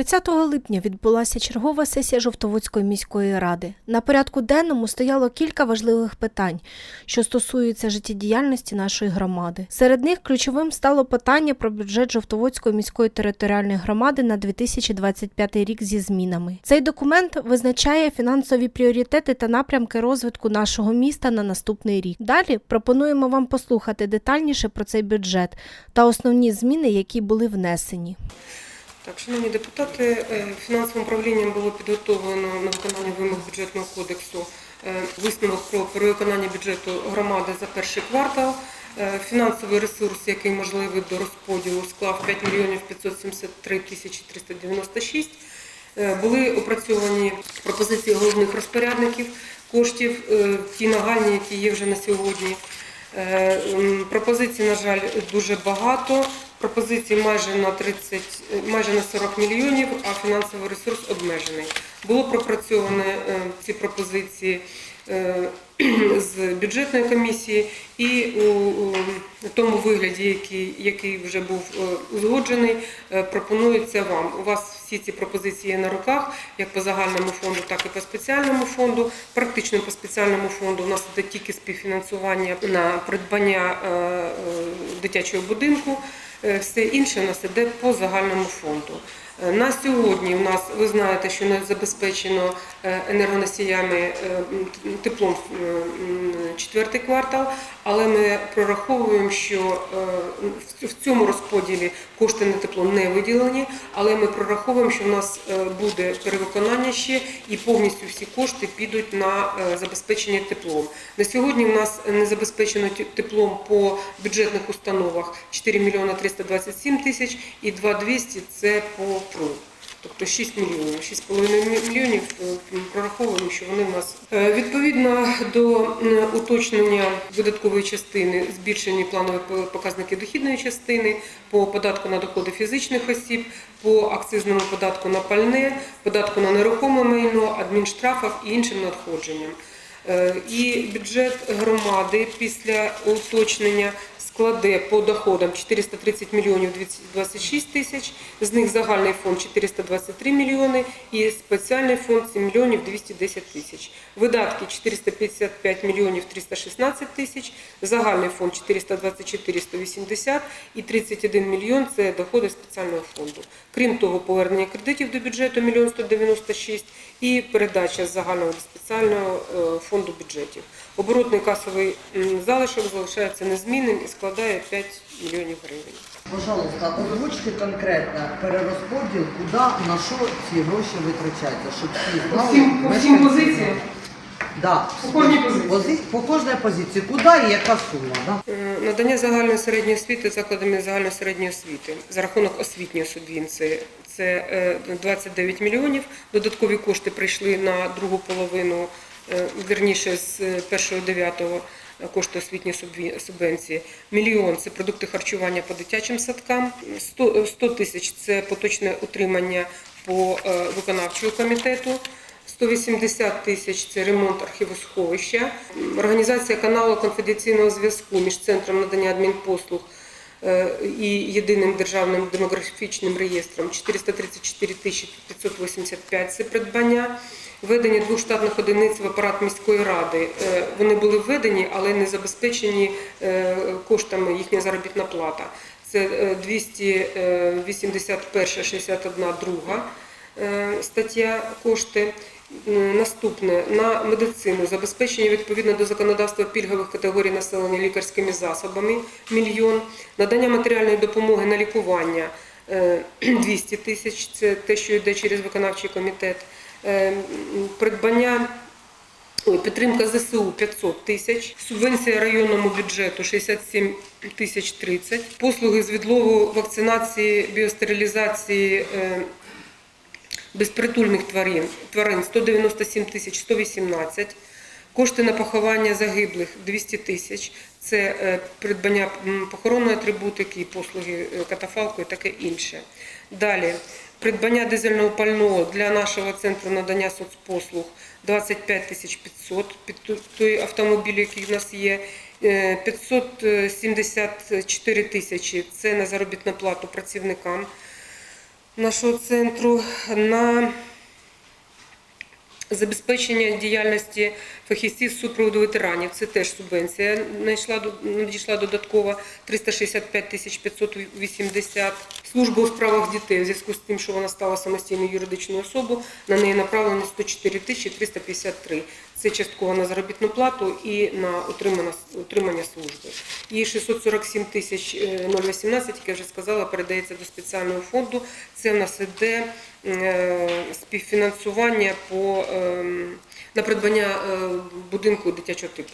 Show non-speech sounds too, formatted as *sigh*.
30 липня відбулася чергова сесія Жовтоводської міської ради. На порядку денному стояло кілька важливих питань, що стосуються життєдіяльності нашої громади. Серед них ключовим стало питання про бюджет Жовтоводської міської територіальної громади на 2025 рік зі змінами. Цей документ визначає фінансові пріоритети та напрямки розвитку нашого міста на наступний рік. Далі пропонуємо вам послухати детальніше про цей бюджет та основні зміни, які були внесені. Так, шановні депутати, е, фінансовим управлінням було підготовлено на виконання вимог бюджетного кодексу е, висновок про перевиконання бюджету громади за перший квартал. Е, Фінансовий ресурс, який можливий до розподілу, склав 5 мільйонів 573 тисячі 396. Е, Були опрацьовані пропозиції головних розпорядників коштів, ті нагальні, які є вже на сьогодні. Пропозицій, на жаль, дуже багато. Пропозицій майже на 30, е, майже на 40 мільйонів, а фінансовий ресурс обмежений. Було пропрацьовано е, ці пропозиції е, *clears throat* з бюджетної комісії і у, тому вигляді, який, який вже був узгоджений, пропонується вам. У вас всі ці пропозиції є на руках, як по загальному фонду, так і по спеціальному фонду. Практично по спеціальному фонду у нас іде тільки співфінансування на придбання дитячого будинку. Е, Все інше у нас іде по загальному фонду. Е, На сьогодні у нас ви знаєте, що не забезпечено е, енергоносіями е, теплом четвертий квартал, але ми прораховуємо, що в цьому розподілі кошти на тепло не виділені, але ми прораховуємо, що в нас буде перевиконання ще і повністю всі кошти підуть на забезпечення теплом. На сьогодні в нас не забезпечено теплом по бюджетних установах 4 мільйони 327 тисяч і 2200 – це по ПРУ. Тобто 6 мільйонів, 6,5 мільйонів е, прораховуємо, що вони в нас Е, відповідно до уточнення видаткової частини, збільшені планові показники дохідної частини по податку на доходи фізичних осіб, по акцизному податку на пальне, податку на нерухоме майно, адмінштрафах і іншим надходженням. Е, І бюджет громади після уточнення складе по доходам 430 мільйонів 226 тисяч, з них загальний фонд 423 мільйони і спеціальний фонд 7 мільйонів 210 тисяч. Видатки 455 мільйонів 316 тисяч, загальний фонд 424 180 і 31 мільйон – це доходи спеціального фонду. Крім того, повернення кредитів до бюджету 1 196 і передача з загального до спеціального е, фонду бюджетів. Оборотний касовий залишок залишається незмінним і складає 5 мільйонів гривень. Пожалуйста, озвучте конкретно перерозподіл, куди, на що ці гроші витрачаються, щоб всі знали. всім- по всім мешканці. позиціям? Да. По кожній позиції? Пози- По кожній позиції, куди і яка сума. Да? Е, Надання загальної середньої освіти закладами загальної середньої освіти за рахунок освітньої субвенції. Це е, 29 мільйонів. Додаткові кошти прийшли на другу половину, е, вірніше з 1.9 кошти освітньої субвенції. Мільйон це продукти харчування по дитячим садкам. 100 100 тисяч це поточне утримання по е, виконавчого комітету. 180 тисяч це ремонт архівосховища, організація каналу конфіденційного зв'язку між центром надання адмінпослуг і єдиним державним демографічним реєстром 434 тисячі 585 – це придбання. Введення двох штатних одиниць в апарат міської ради. Е, Вони були введені, але не забезпечені е, коштами їхня заробітна плата. Це е, 281, 61, друга е, стаття кошти. Е, Наступне. На медицину. Забезпечення відповідно до законодавства пільгових категорій населення лікарськими засобами мільйон, надання матеріальної допомоги на лікування е, *clears throat* 200 тисяч. Це те, що йде через виконавчий комітет. Е, Придбання підтримка ЗСУ 500 тисяч, субвенція районному бюджету 67 тисяч 30, послуги з відлову вакцинації, біостерилізації е, безпритульних тварин, тварин 197 тисяч 118, кошти на поховання загиблих 200 тисяч, це е, придбання похоронної атрибутики, послуги е, катафалку і таке інше. Далі. Придбання дизельного пального для нашого центру надання соцпослуг 25 тисяч 500 під той автомобіль, який в нас є. Е, 574 тисячі – це на заробітну плату працівникам. Нашого центру на забезпечення діяльності фахівців супроводу ветеранів. Це теж субвенція надійшла, до- надійшла додаткова 365 тисяч 580. Служба у справах дітей в зв'язку з тим, що вона стала самостійною юридичною особою, на неї направлено 104 тисячі 353. Це частково на заробітну плату і на утримання, служби. І 647 тисяч е, 018, як я вже сказала, передається до спеціального фонду. Це в нас іде е, співфінансування по, ем, на придбання е, будинку дитячого типу.